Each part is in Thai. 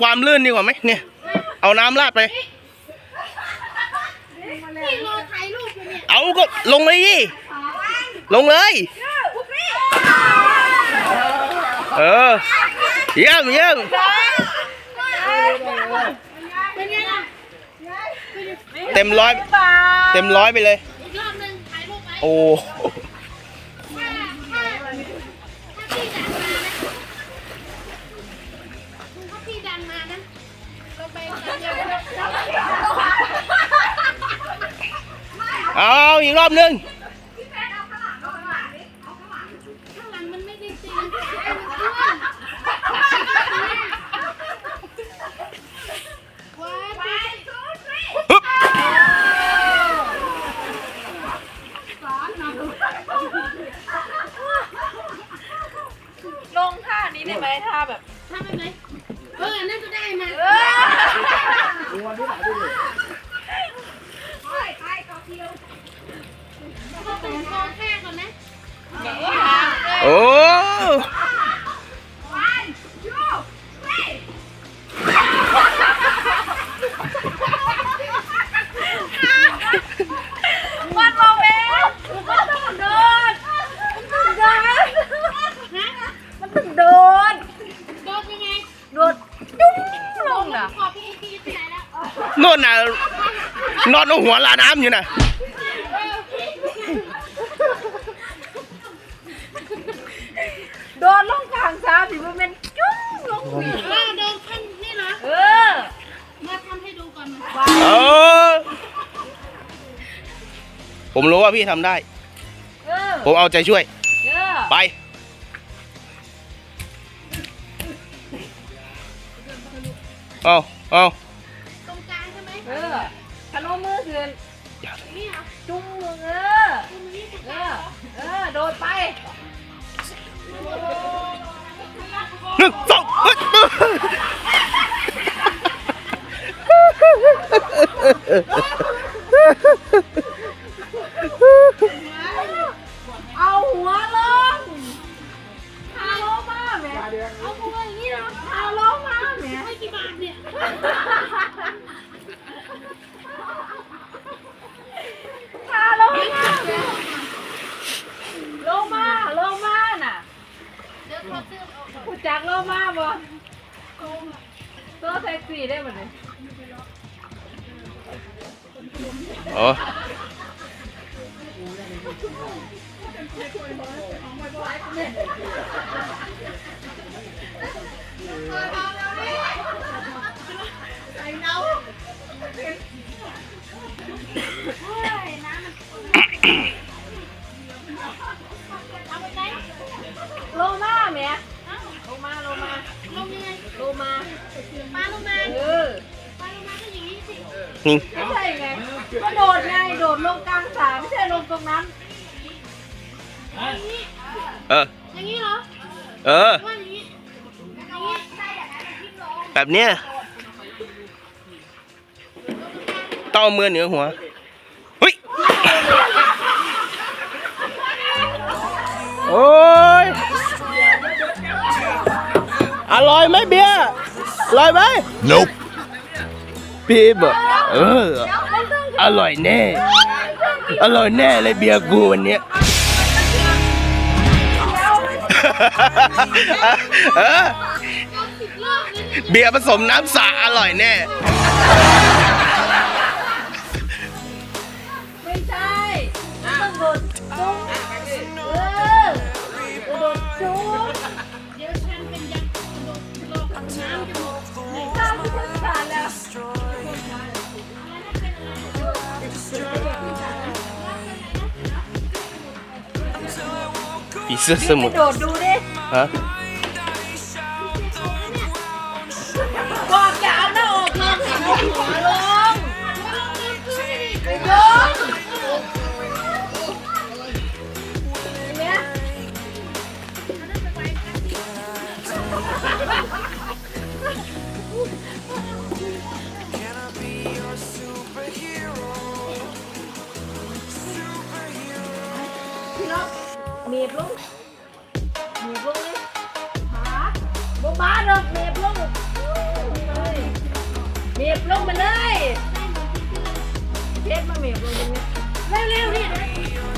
ความลื่นดีกว่าไหมเนี่ย เอาน้ำราดไป เอาก็ลงเลยดิลงเลย เออ เยี่ยมเยี่ยมเป็นไงเต็มร้อย เต็มร้อยไปเลย โอ้ เอาอีกรอบนึง โน่นน่ะนอนเอาหัวลาน้ำอยู่น่ะโดนลงกลางซ้ำสิมันเป็นจุ้งลงนี่เออโดนขั้นนี่เหรอเออ มาทำให้ดูก่อนมาเออ ผมรู้ว่าพี่ทำได้ เออผมเอาใจช่วย เออไป เอาเอา เออขนมมือขึ้นนี่เหรอจุ้งลงเออตรงนี้ตรงเอกลาอ เออ โดดไป หนึ่งสองเฮ้ย ตัวแท็กซี่ได้หมดเลยโอ้เอา สินี่ไม่ใช่ไงก็โดดไงโดดลงกลางสระไม่ใช่ลงตรงนั้นอย่างนี้เออ อย่างนี้เหรอเออ ว่าอย่างนี้อย่างนี้แบบเนี้ยต้องเอามือเหนือหัวเฮ้ยโอ้ยอร่อยไหมเบียร์อร่อยไหม nope พี่บอก เออ อร่อยแน่ อร่อยแน่เลยเบียร์กูวันเนี้ยเออเอาสิบรอบเลยเนี่ยเบียร์ผสมน้ำสาอร่อยแน่ ผีเสื้อสมุทรโดดดูดิฮะ บลงเลยหาบ่บ้าเด้อเมียบลงมีบลงมาเลยเพชรมาเมียบลงตรงนี้เร็วๆนี่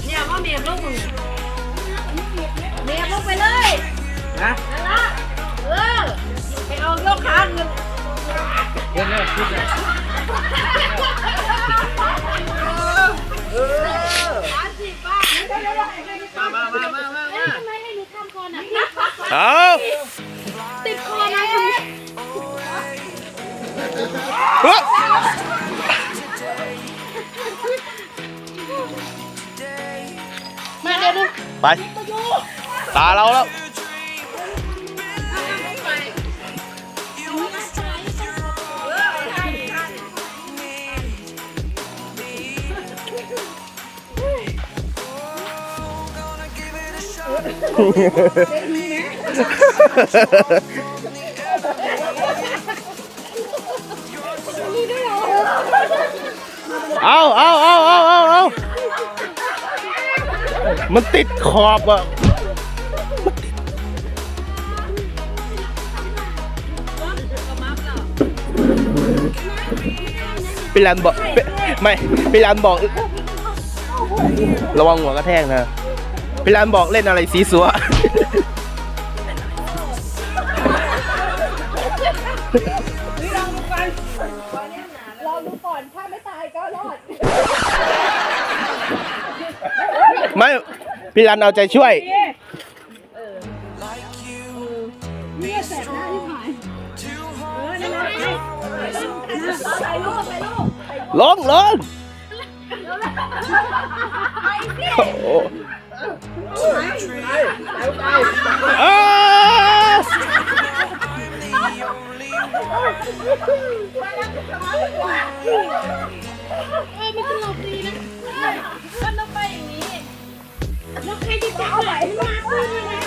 เนี่ยมาเมียบลงตรงนี้เมียบลงไปเลยนะนั่นละเออไปเอายกขาเงินเดี๋ยวนะคิดนะขาสิป้ามามามามามาทำไมให้หนูทำก่อนอะเอา มาเดี๋ยวดูไป ตาเราแล้ว เอาเอาเอาเอาเอาเอามันติดขอบอะพี่รันบอกไม่พี่รันบอก ระวังหัวกระแทกนะพี่รันบอกเล่นอะไรสีสัว รอดูก่อน ถ้าไม่ตายก็รอด ไม่พี่รันเอาใจช่วยไปลูกไปลูกลงลงโอ้โหอ้าว เอ้ยมันตลกดีนะมันต้องไปอย่างนี้แล้วใครจะจับไหลมาคุยนะ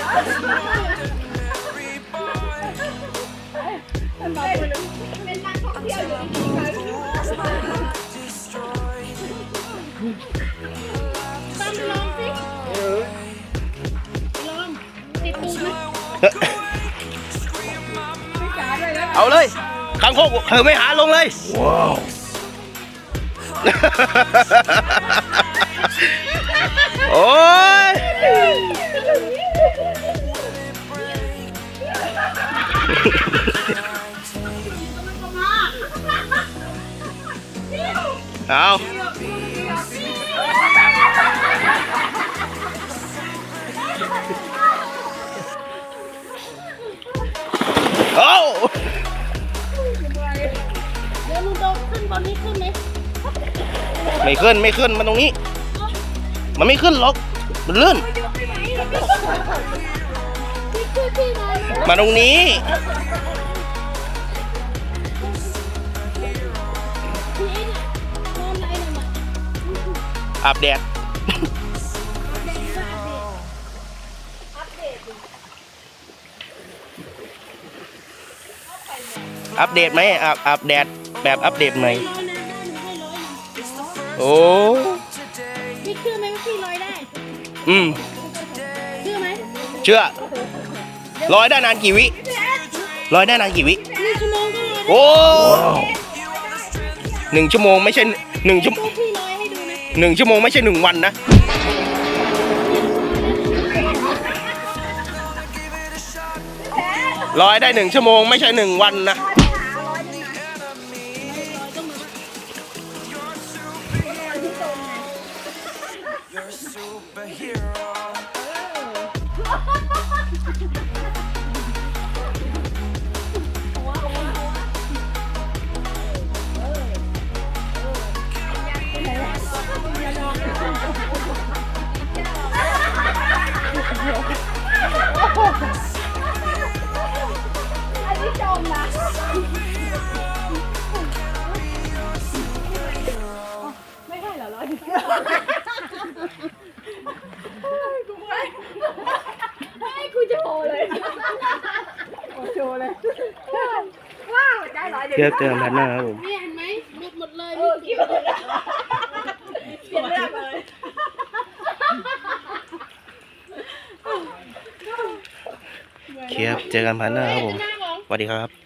เป็นนักท่องเที่ยวอยู่ดีๆค่ะตามไปลองสิลองติดตูไหมเอาเลยขังโคกเธอไม่หาลงเลย ว้าว โอ้ยเอาเอาเดี๋ยวลุงโดขึ้นบนนี้ขึ้นไหม ไม่ขึ้นไม่ขึ้นมันตรงนี้ มันไม่ขึ้นหรอก มันลื่นพี่ช่วยพี่หน่อยนะมาตรงนี้พี่เอ็นนอนไหนหน่อยมาอาบแดดอัปเดตไหมอัปอัปเดตแบบอัปเดตไหม โอ้พี่เชื่อไหมว่าพี่ร้อยได้ อืมเชื่อไหมเชื่อร้อยได้นานกี่วิร้อยได้นานกี่วิหนึ่งชั่วโมงก็ร้อยโอ้หนึ่งชั่วโมงไม่ใช่หนึ่งชั่วโมพงวกพี่ร้อยให้ดูนะหนึ่งชั่วโมงไม่ใช่หนึ่งวันนะร้อยได้หนึ่งชั่วโมงไม่ใช่หนึ่งวันนะ อั โชว์เลยว้าวได้ร้อยเดียวเทียบเตือนพันหน้าครับผมเนี่ยเห็นไหมหมดหมดเลยเออคิดว่าเปลี่ยนเรื่องเลยเทียบเจอกันพันหน้าครับผมหน้าของสวัสดีครับ